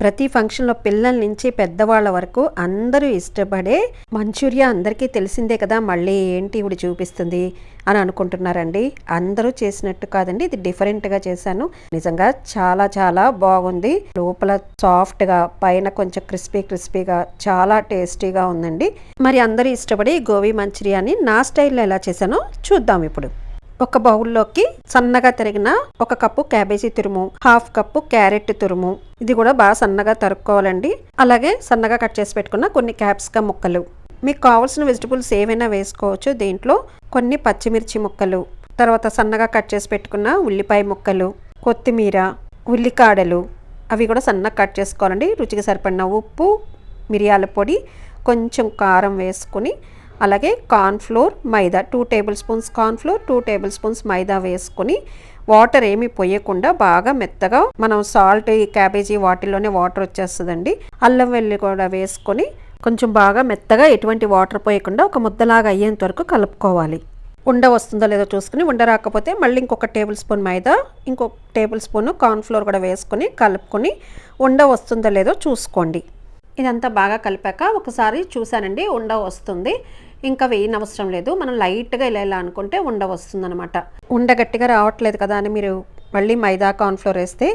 ప్రతి ఫంక్షన్లో పిల్లల నుంచి పెద్దవాళ్ళ వరకు అందరూ ఇష్టపడే మంచూరియా అందరికీ తెలిసిందే కదా మళ్ళీ ఏంటి ఇవి చూపిస్తుంది అని అనుకుంటున్నారండి. అందరూ చేసినట్టు కాదండి ఇది డిఫరెంట్గా చేశాను. నిజంగా చాలా చాలా బాగుంది. లోపల సాఫ్ట్గా పైన కొంచెం క్రిస్పీ క్రిస్పీగా చాలా టేస్టీగా ఉందండి. మరి అందరూ ఇష్టపడి గోబీ మంచూరియాని నా స్టైల్లో ఎలా చేశానో చూద్దాం ఇప్పుడు. ఒక బౌల్లోకి సన్నగా తరిగిన ఒక కప్పు క్యాబేజీ తురుము హాఫ్ కప్పు క్యారెట్ తురుము. ఇది కూడా బాగా సన్నగా తరుక్కోవాలండి. అలాగే సన్నగా కట్ చేసి పెట్టుకున్న కొన్ని క్యాప్సికమ్ ముక్కలు. మీకు కావాల్సిన వెజిటబుల్స్ ఏవైనా వేసుకోవచ్చు దీంట్లో. కొన్ని పచ్చిమిర్చి ముక్కలు. తర్వాత సన్నగా కట్ చేసి పెట్టుకున్న ఉల్లిపాయ ముక్కలు కొత్తిమీర ఉల్లికాడలు. అవి కూడా సన్నగా కట్ చేసుకోవాలండి. రుచికి సరిపడిన ఉప్పు మిరియాల పొడి కొంచెం కారం వేసుకుని అలాగే కార్న్ఫ్లోర్ మైదా. Two tablespoons cornflour two tablespoons మైదా వేసుకుని వాటర్ ఏమి పోయకుండా బాగా మెత్తగా మనం సాల్ట్ క్యాబేజీ వాటిల్లోనే వాటర్ వచ్చేస్తుందండి. అల్లం వెల్లి కూడా వేసుకొని కొంచెం బాగా మెత్తగా ఎటువంటి వాటర్ పోయకుండా ఒక ముద్దలాగా అయ్యేంత వరకు కలుపుకోవాలి. ఉండ వస్తుందో లేదో చూసుకుని ఉండ రాకపోతే మళ్ళీ ఇంకొక టేబుల్ స్పూన్ మైదా ఇంకొక టేబుల్ స్పూన్ కార్న్ఫ్లోర్ కూడా వేసుకొని కలుపుకొని ఉండ వస్తుందో లేదో చూసుకోండి. ఇదంతా బాగా కలిపాక ఒకసారి చూశానండి ఉండ వస్తుంది. ఇంకా వేయనవసరం లేదు. మనం లైట్గా ఇలా ఇలా అనుకుంటే ఉండ వస్తుందన్నమాట. ఉండ గట్టిగా రావట్లేదు కదా అని మీరు మళ్ళీ మైదా కార్న్ఫ్లోర్ వేస్తే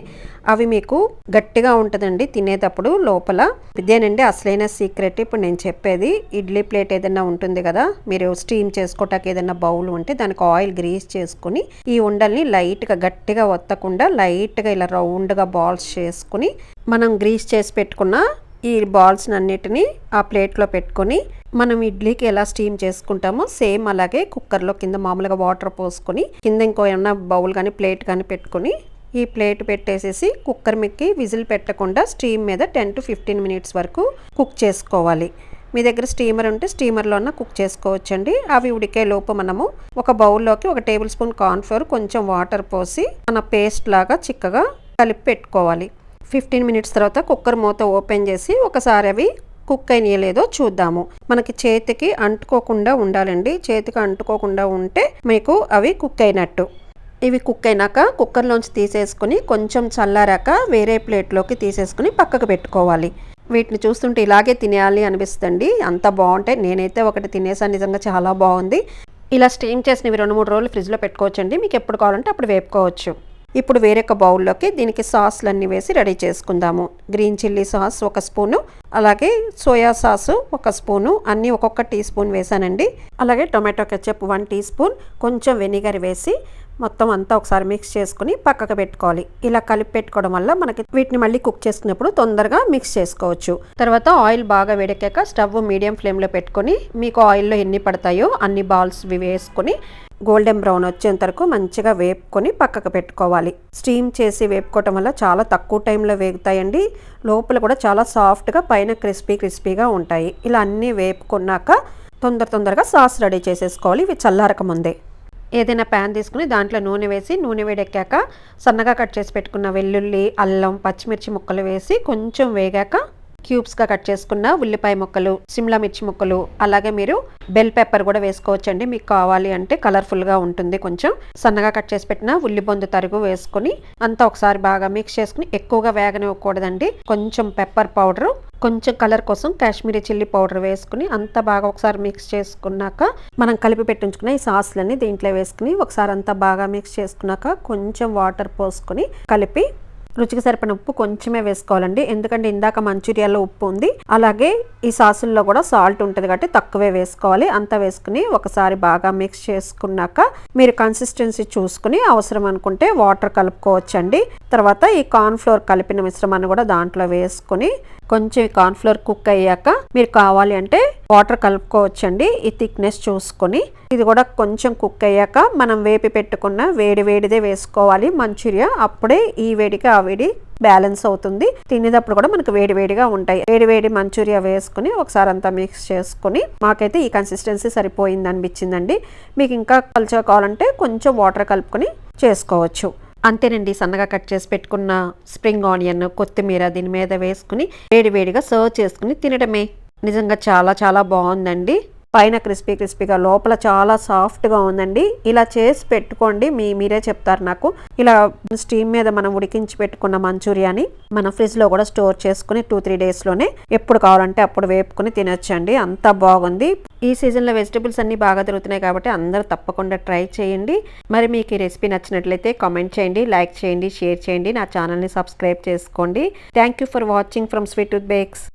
అవి మీకు గట్టిగా ఉంటుందండి తినేటప్పుడు లోపల. ఇదేనండి అసలైన సీక్రెట్. ఇప్పుడు నేను చెప్పేది ఇడ్లీ ప్లేట్ ఏదైనా ఉంటుంది కదా మీరు స్టీమ్ చేసుకోవటానికి ఏదైనా బౌల్ ఉంటే దానికి ఆయిల్ గ్రీస్ చేసుకుని ఈ ఉండల్ని లైట్గా గట్టిగా వత్తకుండా లైట్గా ఇలా రౌండ్గా బాల్స్ చేసుకుని మనం గ్రీస్ చేసి పెట్టుకున్న ఈ బాల్స్ అన్నిటిని ఆ ప్లేట్లో పెట్టుకొని మనం ఇడ్లీకి ఎలా స్టీమ్ చేసుకుంటామో సేమ్ అలాగే కుక్కర్లో కింద మామూలుగా వాటర్ పోసుకొని కింద ఇంకో ఏమన్నా బౌల్ కానీ ప్లేట్ కానీ పెట్టుకొని ఈ ప్లేట్ పెట్టేసేసి కుక్కర్ మిక్కి విజిల్ పెట్టకుండా స్టీమ్ మీద టెన్ టు ఫిఫ్టీన్ మినిట్స్ వరకు కుక్ చేసుకోవాలి. మీ దగ్గర స్టీమర్ ఉంటే స్టీమర్లోన కుక్ చేసుకోవచ్చండి. అవి ఉడికే లోపు మనము ఒక బౌల్లోకి ఒక టేబుల్ స్పూన్ కార్న్ఫ్లోర్ కొంచెం వాటర్ పోసి మన పేస్ట్ లాగా చిక్కగా కలిపి పెట్టుకోవాలి. ఫిఫ్టీన్ మినిట్స్ తర్వాత కుక్కర్ మూత ఓపెన్ చేసి ఒకసారి అవి కుక్ అయినాయో లేదో చూద్దాము. మనకి చేతికి అంటుకోకుండా ఉండాలండి. చేతికి అంటుకోకుండా ఉంటే మీకు అవి కుక్ అయినట్టు. ఇవి కుక్ అయినాక కుక్కర్లోంచి తీసేసుకుని కొంచెం చల్లారాక వేరే ప్లేట్లోకి తీసేసుకుని పక్కకు పెట్టుకోవాలి. వీటిని చూస్తుంటే ఇలాగే తినేయాలి అనిపిస్తుంది అంత బాగుంటాయి. నేనైతే ఒకటి తినేసాను. నిజంగా చాలా బాగుంది. ఇలా స్టీమ్ చేసినవి రెండు మూడు రోజులు ఫ్రిడ్జ్లో పెట్టుకోవచ్చండి. మీకు ఎప్పుడు కావాలంటే అప్పుడు వేపుకోవచ్చు. ఇప్పుడు వేరొక బౌల్లోకి దీనికి సాస్లన్నీ వేసి రెడీ చేసుకుందాము. గ్రీన్ చిల్లీ సాస్ ఒక స్పూను అలాగే సోయా సాసు ఒక స్పూను అన్నీ ఒక్కొక్క టీ స్పూన్ వేసానండి. అలాగే tomato ketchup one tea spoon కొంచెం వెనిగర్ వేసి మొత్తం అంతా ఒకసారి మిక్స్ చేసుకుని పక్కకు పెట్టుకోవాలి. ఇలా కలిపి పెట్టుకోవడం వల్ల మనకి వీటిని మళ్ళీ కుక్ చేసుకున్నప్పుడు తొందరగా మిక్స్ చేసుకోవచ్చు. తర్వాత ఆయిల్ బాగా వేడెక్కాక స్టవ్ మీడియం ఫ్లేమ్లో పెట్టుకొని మీకు ఆయిల్లో ఎన్ని పడతాయో అన్ని బాల్స్ వేసుకొని గోల్డెన్ బ్రౌన్ వచ్చేంత వరకు మంచిగా వేపుకొని పక్కకు పెట్టుకోవాలి. స్టీమ్ చేసి వేపుకోవటం వల్ల చాలా తక్కువ టైంలో వేగుతాయండి. లోపల కూడా చాలా సాఫ్ట్గా పైన క్రిస్పీ క్రిస్పీగా ఉంటాయి. ఇలా అన్నీ వేపుకున్నాక తొందర తొందరగా సాస్ రెడీ చేసేసుకోవాలి. ఇవి చల్లారక ముందే. ఏదైనా ప్యాన్ తీసుకుని దాంట్లో నూనె వేసి నూనె వేడెక్కాక సన్నగా కట్ చేసి పెట్టుకున్న వెల్లుల్లి అల్లం పచ్చిమిర్చి ముక్కలు వేసి కొంచెం వేగాక క్యూబ్స్గా కట్ చేసుకున్న ఉల్లిపాయ ముక్కలు సిమ్లా మిర్చి ముక్కలు అలాగే మీరు బెల్ పెప్పర్ కూడా వేసుకోవచ్చండి. మీకు కావాలి అంటే కలర్ఫుల్గా ఉంటుంది కొంచెం. సన్నగా కట్ చేసి పెట్టిన ఉల్లిబొందు తరుగు వేసుకుని అంతా ఒకసారి బాగా మిక్స్ చేసుకుని ఎక్కువగా వేగనివ్వకూడదండి. కొంచెం పెప్పర్ పౌడరు కొంచెం కలర్ కోసం కాశ్మీరీ చిల్లీ పౌడర్ వేసుకుని అంతా బాగా ఒకసారి మిక్స్ చేసుకున్నాక మనం కలిపి పెట్టించుకున్న ఈ సాస్లన్నీ దీంట్లో వేసుకుని ఒకసారి అంతా బాగా మిక్స్ చేసుకున్నాక కొంచెం వాటర్ పోసుకొని కలిపి రుచికి సరిపడిన ఉప్పు కొంచెమే వేసుకోవాలండి. ఎందుకంటే ఇందాక మంచూరియాలో ఉప్పు ఉంది. అలాగే ఈ సాసుల్లో కూడా సాల్ట్ ఉంటుంది కాబట్టి తక్కువే వేసుకోవాలి. అంతా వేసుకుని ఒకసారి బాగా మిక్స్ చేసుకున్నాక మీరు కన్సిస్టెన్సీ చూసుకుని అవసరం అనుకుంటే వాటర్ కలుపుకోవచ్చండి. తర్వాత ఈ కార్న్ఫ్లోర్ కలిపిన మిశ్రమాన్ని కూడా దాంట్లో వేసుకుని కొంచెం కార్న్ఫ్లోర్ కుక్ అయ్యాక మీరు కావాలి అంటే వాటర్ కలుపుకోవచ్చండి. ఈ థిక్నెస్ చూసుకొని. ఇది కూడా కొంచెం కుక్ అయ్యాక మనం వేపి పెట్టుకున్న వేడి వేడిదే వేసుకోవాలి మంచూరియా. అప్పుడే ఈ వేడికి ఆ వేడి బ్యాలెన్స్ అవుతుంది. తినేటప్పుడు కూడా మనకు వేడి వేడిగా ఉంటాయి. వేడి వేడి మంచూరియా వేసుకుని ఒకసారి అంతా మిక్స్ చేసుకుని మాకైతే ఈ కన్సిస్టెన్సీ సరిపోయింది అనిపించిందండి. మీకు ఇంకా పలుచగా కావాలంటే కొంచెం వాటర్ కలుపుకొని చేసుకోవచ్చు. అంతేనండి సన్నగా కట్ చేసి పెట్టుకున్న స్ప్రింగ్ ఆనియన్ కొత్తిమీర దీని మీద వేసుకుని వేడి వేడిగా సర్వ్ చేసుకుని తినడమే. నిజంగా చాలా చాలా బాగుందండి. పైన క్రిస్పీ క్రిస్పీగా లోపల చాలా సాఫ్ట్గా ఉందండి. ఇలా చేసి పెట్టుకోండి మీ మీరే చెప్తారు నాకు. ఇలా స్టీమ్ మీద మనం ఉడికించి పెట్టుకున్న మంచూరియాని మన ఫ్రిడ్జ్లో కూడా స్టోర్ చేసుకుని టూ త్రీ డేస్లోనే ఎప్పుడు కావాలంటే అప్పుడు వేపుకుని తినొచ్చండి. అంత బాగుంది. ఈ సీజన్లో వెజిటబుల్స్ అన్నీ బాగా దొరుకుతున్నాయి కాబట్టి అందరూ తప్పకుండా ట్రై చేయండి. మరి మీకు ఈ రెసిపీ నచ్చినట్లయితే కామెంట్ చేయండి లైక్ చేయండి షేర్ చేయండి. నా ఛానల్ని సబ్స్క్రైబ్ చేసుకోండి. Thank you for watching from sweet tooth bakes